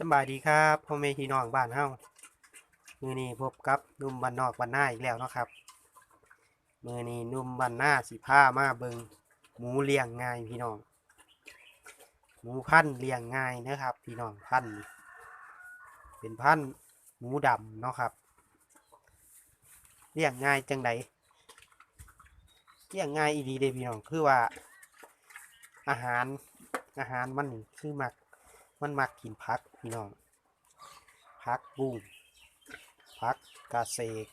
สบายดีครับพ่อแม่พี่น้องบ้านเฮามือนี้พบกับนุ่มบ้านนอกบ้านหน้าอีกแล้วนะครับ มือนี้นุ่มบ้านหน้าสิพามาเบิงหมูเลี้ยงง่ายพี่น้อง หมูพันเลี้ยงง่ายนะครับ พี่น้องพันเป็นพันหมูดำเนาะครับเลี้ยงง่ายจังไดเลี้ยงง่ายอีดีเด้พี่น้องคือว่า อาหารอาหารมันคือหมัก มันมักกินพักพี่น้องพักบุ้งพักกาเซก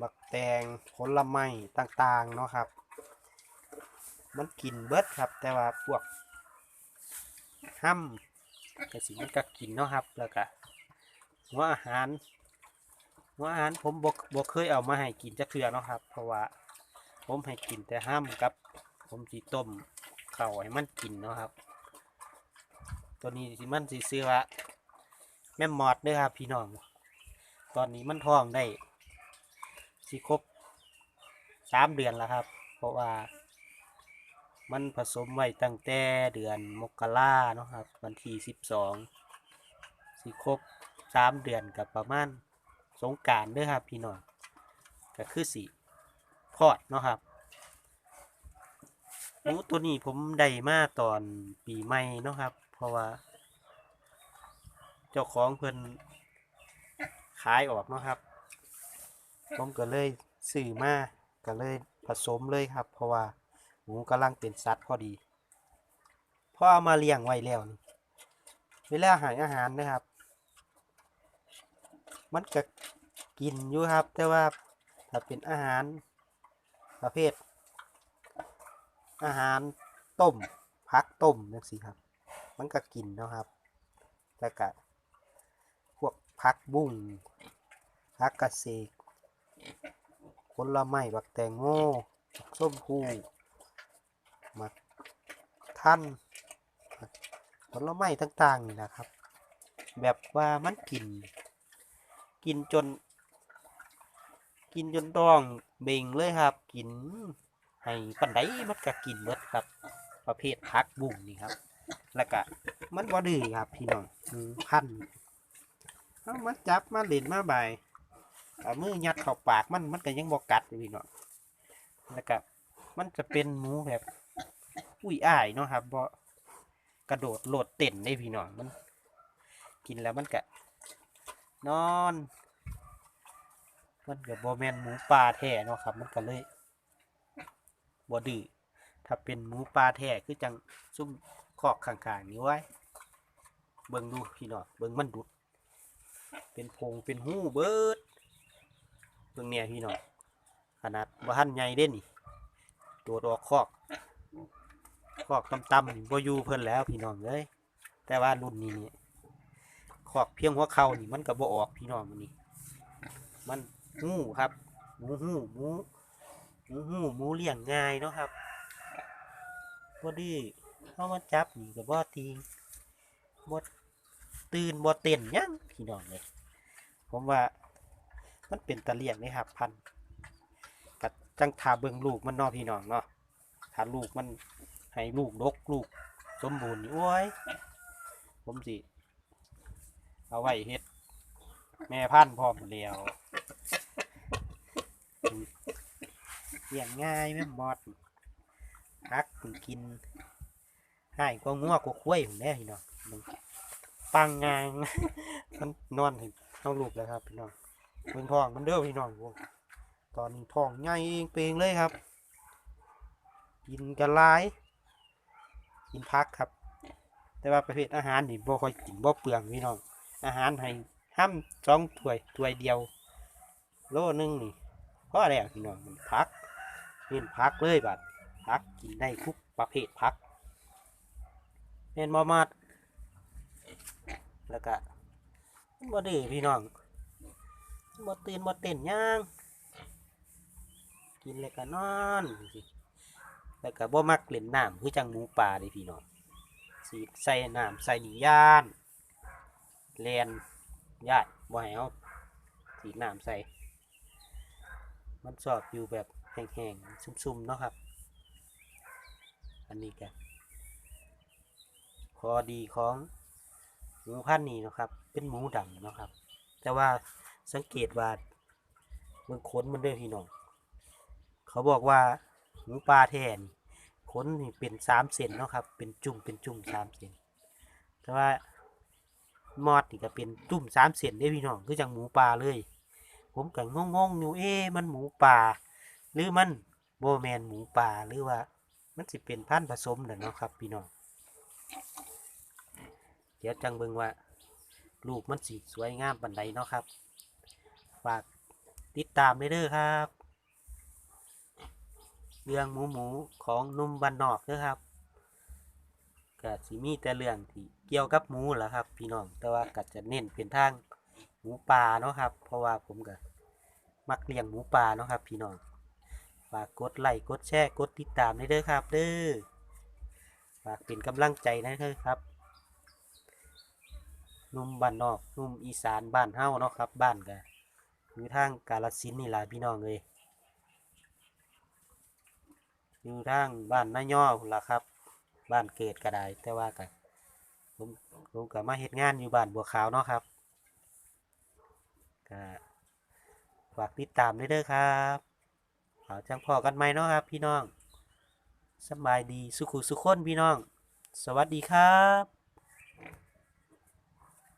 บักแตงผลไม้ต่างๆเนาะครับ มันกินเบิดครับ แต่ว่าพวกห้ำกระสิมันก็กินเนาะครับ แล้วก็หัวอาหารหัวอาหารผมบกบกเคยเอามาให้กินจักเทื่อเนาะครับ เพราะว่าผมให้กินแต่ห้ำกับ ผมสีต้มเข่าให้มันกินเนาะครับ ตัวนี้สิมันสิซื้อว่าแม่มอดเด้อครับพี่น้อง ตอนนี้มันท้องได้สิครบสามเดือนแล้วครับ เพราะว่า มันผสมไว้ตั้งแต่เดือนมกราเนาะครับวันที่สิบสองสิครบสามเดือนกับประมาณสงการเด้อครับพี่น้องก็คือสิพอดเนาะครับหมูตัวนี้ผมได้มาตอนปีใหม่เนาะครับ เพราะว่า เจ้าของเพิ่นขายออกเนาะครับ ผมก็เลยซื้อมาก็เลยผสมเลยครับ เพราะว่าหมูกำลังเป็นสัตว์พอดีพอเอามาเลี้ยงไว้แล้วนี่เวลาหายอาหารนะครับ มันก็กินอยู่ครับ แต่ว่าถ้าเป็นอาหารประเภท อาหารต้มพักต้มจังซี่ครับ มันก็กินเนาะครับ แล้วก็พวกพักบุ้งพักกระเสกผลไม้บักแตงโมส้มพูมักท่านผลไม้ต่างๆนี่นะครับ แบบว่ามันกิน กินจน กินจนต้องเบ่งเลยครับ กินให้ปันไดมันก็กินเบิดครับ ประเภทพักบุ้งนี่ครับ แล้วก็มันบ่ดื้อครับ พี่น้องพันเอามาจับมาเล่นมาใบายเอามือยัดเข้าปากมันมันก็ยังบ่กัดพี่น้องแล้วก็มันจะเป็นหมูแบบอุ้ยอ้ายเนาะครับบ่กระโดดโลดเต้นได้พี่น้องมัน กินแล้วมันก็นอนมันก็บ่แมนหมูป่าแท้เนาะครับ มันก็เลยบ่ดื้อถ้าเป็นหมูป่าแท้คือจังซุ่ม คอกข้างๆนี้ไว้ เบิ่งดูพี่น้องเบิ่งมันดุด เป็นโพงเป็นหูเบิด เบิ่งเนี่ยพี่น้องขนาดว่าหันใหญ่เด่นนี่โดดออกคอกคอกต่ำๆนี่บ่อยู่เพิ่นแล้วพี่น้องเอ้ยแต่ว่ารุ่นนี้นี่คอกเพียงหัวเข่านี่มันก็บ่ออกพี่น้องมันนี่มันหูครับหมูหูหมูหมูหูหมูเลี้ยงง่ายเนาะครับบ่ดื้อ เขามาจับนี่ก็บ่ตีบ่ตื่นบ่เต้นยังพี่น้องเลยผมว่ามันเป็นตะเลียงนี่ครับพันกัจังทาเบิงลูกมันนาพี่น้องเนาะถ้าลูกมันให้ลูกดกลูกสมบูรณ์นี่โอ้ยผมสิเอาไว้เฮ็ด แม่พันธุ์พร้อมแล้วเลี้ยงง่ายแม่บอดฮักกิน ให้ก็งัวก็คุ้ยผมแน่พี่น้องปังงางมันนอนให้เอาลูกแล้วครับพี่น้องเบิ่งทองมันเด้อพี่น้องพวกตอนนี้ทองใหญ่เองเปงเลยครับ กินกันหลายกินพักครับ แต่ว่าประเภทอาหารนี่บ่ค่อยกินบ่เปลืองพี่น้องอาหารให้ห้ามสองถ้วยถ้วยเดียว โลนึงนี่พอแล้พี่น้องมันพักเน้นพักเลยบัดพักกินได้ทุกประเภทพัก เห็นบ่มัดแล้วก็บ่ดื้อพี่น้องมันบ่ตื่นบ่เต้นย่างกินแล้วก็นอนสิแล้วก็บ่มักเล่นน้ำคือจังหมูป่าด้พี่น้องสีใส่น้ำใส่นี่ย่านแลนยานบ่ให้เอาสีน้ำใส่ มันชอบอยู่แบบแห้งๆ ซุ่มๆ เนาะครับ อันนี้ก็ ข้อดีของหมูพันธุ์นี้นะครับ เป็นหมูดำเนะครับ แต่ว่าสังเกตว่ามืองขนมันเด้อพี่น้องเขาบอกว่าหมูป่าแทนขนนี่เป็นสามเซนเนาะครับ เป็นจุ่มเป็นจุ่มสามเซนแต่ว่ามอดนี่ก็เป็นจุ่มสามเซนได้พี่น้องคือจังหมูป่าเลย ผมก็งงๆอยู่เอ๊ะมันหมูป่าหรือมันโบแมนหมูป่าหรือว่า มันสิเป็นพันธุ์ผสมน่ะเนาะครับ พี่น้อง ดี๋ยวจังเบิ่งว่าลูกมันสีสวยงามปันใดเนาะครับ ฝากติดตามได้เด้อครับ เรื่องหมูหมูของนุ่มบันนอกเด้อครับก็สิมีแต่เรื่องที่เกี่ยวกับหมูแหละครับ พี่น้องแต่ว่าก็จะเน้นเป็นทางหมูป่าเนาะครับ เพราะว่าผมก็มักเลี้ยงหมูป่าเนาะครับ พี่น้องฝากกดไลค์กดแชร์กดติดตามได้เด้อครับ เด้อฝากเป็นกำลังใจนะเด้อครับ นุ่มบ้านนอกนุ่มอีสานบ้านเฮาเนาะครับ บ้านก็อยู่ทางกาฬสินนี่ล่ะพี่น้องเลยอยู่ทางบ้านนาย่อล่ะครับ บ้านเกิดก็ได้แต่ว่าก็ผมผมก็มาเฮ็ดงานอยู่บ้านบัวขาวเนาะครับก็ฝากติดตามด้วยเด้อครับเอาจังพอกันไหมเนาะครับ พี่น้องสบายดีสุขุสุขคนพี่น้อง สวัสดีครับ